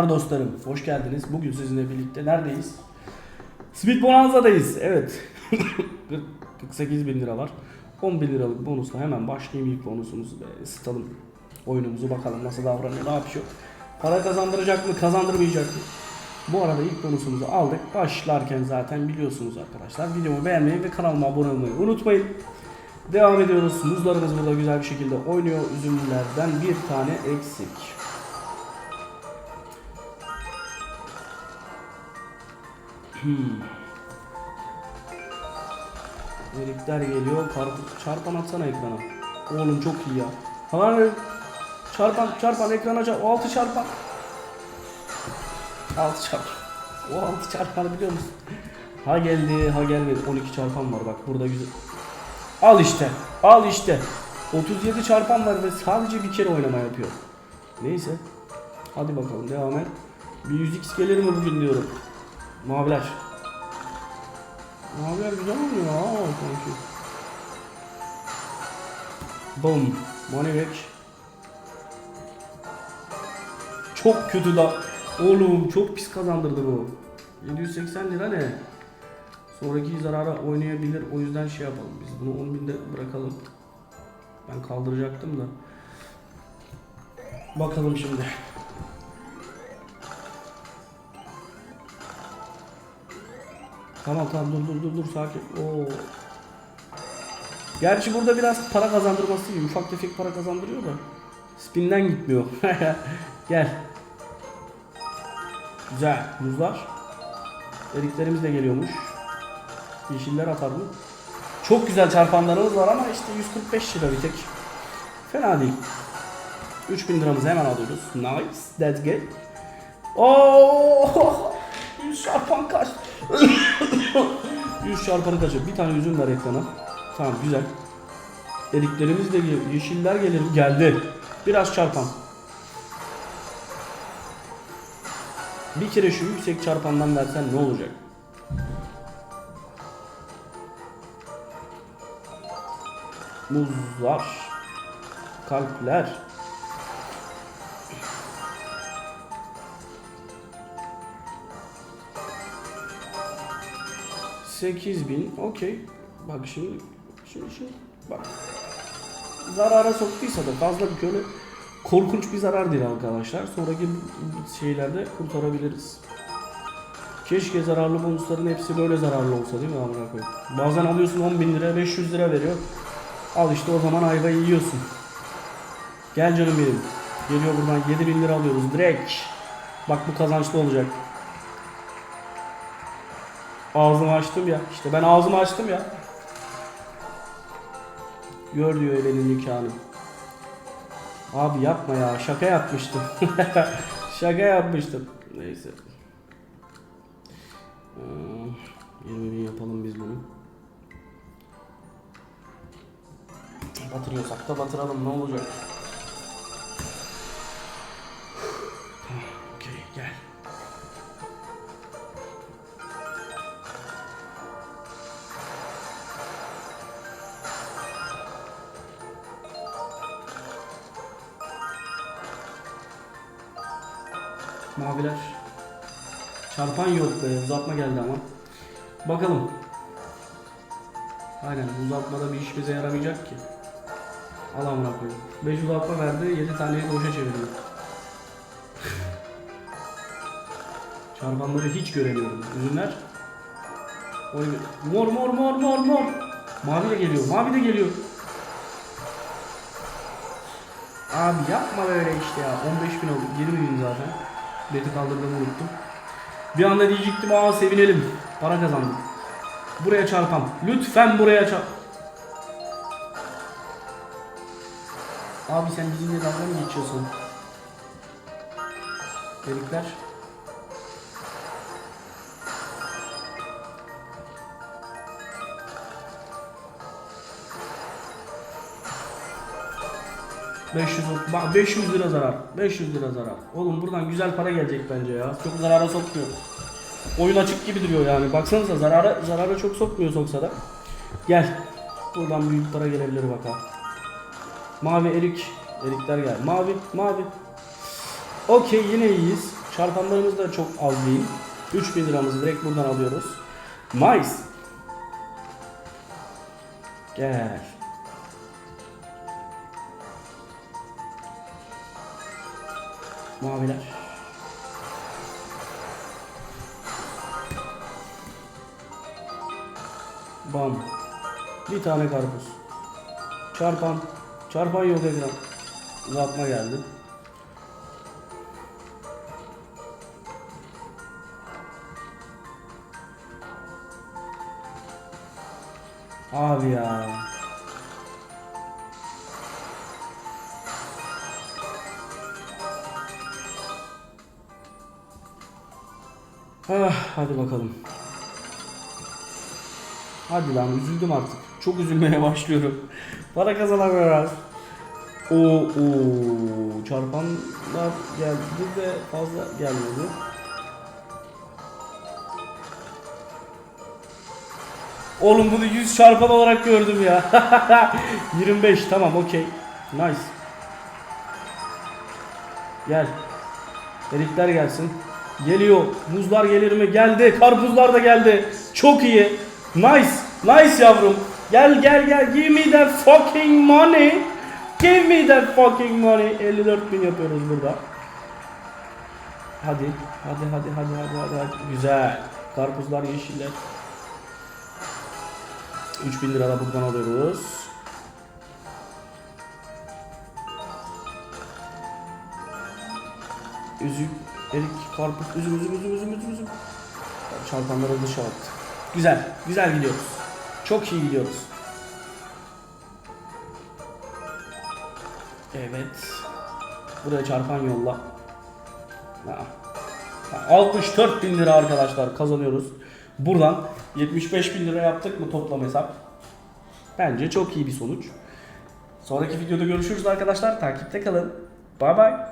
Selamlar dostlarım. Hoş geldiniz. Bugün sizinle birlikte neredeyiz? Speed Bonanza'dayız. Evet. 40 48 bin lira var. 10 bin liralık bonusla hemen başlayayım ilk bonusumuzu ve ısıtalım oyunumuzu bakalım nasıl davranıyor, ne yapıyor. Para kazandıracak mı, kazandırmayacak mı? Bu arada ilk bonusumuzu aldık. Başlarken zaten biliyorsunuz arkadaşlar. Videomu beğenmeyi ve kanalıma abone olmayı unutmayın. Devam ediyoruz. Muzlarımız burada güzel bir şekilde oynuyor. Üzümlerden bir tane eksik. Hmm. Erikler geliyor. Karpuz çarpan atsana ekrana. Oğlum çok iyi ya. Hayır. Çarpan çarpan ekrana çarp. O altı çarpan. Altı çarpan. O altı çarpanı biliyor musun? Ha geldi ha gelmedi. 12 çarpan var bak burada güzel. Al işte. Al işte. 37 çarpan var ve sadece bir kere oynama yapıyor. Neyse. Hadi bakalım devam et. Bir 100x gelir mi bugün diyorum. Maviler. Maviler güzel oluyor ha sanki. Boom. Back. Çok kötü da. Oğlum çok pis kazandırdı bu. 780 lira ne? Sonraki zarara oynayabilir. O yüzden şey yapalım. Biz bunu 10 binde bırakalım. Ben kaldıracaktım da. Bakalım şimdi. Tamam tamam dur dur dur dur sakin. Oo. Gerçi burada biraz para kazandırması gibi. Ufak tefek para kazandırıyor da. Spinden gitmiyor. Gel. Güzel. Muzlar. Eriklerimiz de geliyormuş. Yeşiller atar mı? Çok güzel çarpanlarımız var ama işte 145 lira bir tek. Fena değil. 3000 liramızı hemen alıyoruz. Nice. That's good. Oo! 100 çarpan kaç? 100 çarpanı kaçır. Bir tane üzüm ver ekrana. Tamam güzel. Eriklerimiz de. Yeşiller gelir. Geldi. Biraz çarpan. Bir kere şu yüksek çarpandan versen ne olacak? Muzlar. Kalpler. Sekiz bin. Okey. Bak şimdi. Şimdi şimdi. Bak. Zarara soktuysa da fazla bir böyle korkunç bir zarar değil arkadaşlar. Sonraki şeylerde kurtarabiliriz. Keşke zararlı bonusların hepsi böyle zararlı olsa değil mi amına koyayım? Bazen alıyorsun 10 bin lira 500 lira veriyor. Al işte o zaman ayvayı yiyorsun. Gel canım benim. Geliyor buradan 7 bin lira alıyoruz direkt. Bak bu kazançlı olacak. Ağzımı açtım ya. İşte ben ağzımı açtım ya. Gör diyor elinin nikahını. Abi yapma ya. Şaka yapmıştım. Şaka yapmıştım. Neyse. Ee, 20 bin yapalım biz bunu. Batırıyorsak da batıralım ne olacak? Maviler. Çarpan yok be. Uzatma geldi ama. Bakalım. Aynen uzatmada bir işimize yaramayacak ki. Al amına koyayım. 5 uzatma verdi. 7 taneyi boşa çeviriyor. Çarpanları hiç göremiyorum. Ürünler. Oy, mor mor mor mor mor. Mavi de geliyor. Mavi de geliyor. Abi yapma böyle işte ya. 15 bin oldu. 20 bin zaten. Beti kaldırdığımı unuttum. Bir anda diyecektim aa sevinelim. Para kazandık. Buraya çarpan. Lütfen buraya çarp. Abi sen bizimle dalga mı geçiyorsun? Delikler. ...500, bak 500 lira zarar. 500 lira zarar. Oğlum buradan güzel para gelecek bence ya. Çok zarara sokmuyor. Oyun açık gibi duruyor yani. Baksanıza zarara zarara çok sokmuyor soksa da. Gel. Buradan büyük para gelebilir bakalım. Mavi erik. Erikler gel. Mavi, mavi. Okey yine iyiyiz. Çarpanlarımız da çok az değil. 3000 liramızı direkt buradan alıyoruz. Nice. Gel. Maviler. Bam. Bir tane karpuz. Çarpan. Çarpan yok ekran. Uzatma geldi. Abi ya. Ah, hadi bakalım. Hadi lan üzüldüm artık. Çok üzülmeye başlıyorum. Para kazanamıyoruz. Oo, oo, çarpanlar geldi de fazla gelmedi. Oğlum bunu 100 çarpan olarak gördüm ya. 25 tamam okey. Nice. Gel. Erikler gelsin. Geliyor. Muzlar gelir mi? Geldi. Karpuzlar da geldi. Çok iyi. Nice. Nice yavrum. Gel gel gel. Give me that fucking money. Give me that fucking money. 54 bin yapıyoruz burada. Hadi. Hadi hadi hadi hadi hadi. hadi. Güzel. Karpuzlar yeşiller. 3000 lira da buradan alıyoruz. Üzüm, erik, karpuz, üzüm, üzüm, üzüm, üzüm, üzüm, üzüm. Çarpanları dışa attı. Güzel, güzel gidiyoruz. Çok iyi gidiyoruz. Evet. Buraya çarpan yolla. Ha, 64 bin lira arkadaşlar kazanıyoruz. Buradan 75 bin lira yaptık mı toplam hesap? Bence çok iyi bir sonuç. Sonraki videoda görüşürüz arkadaşlar. Takipte kalın. Bay bay.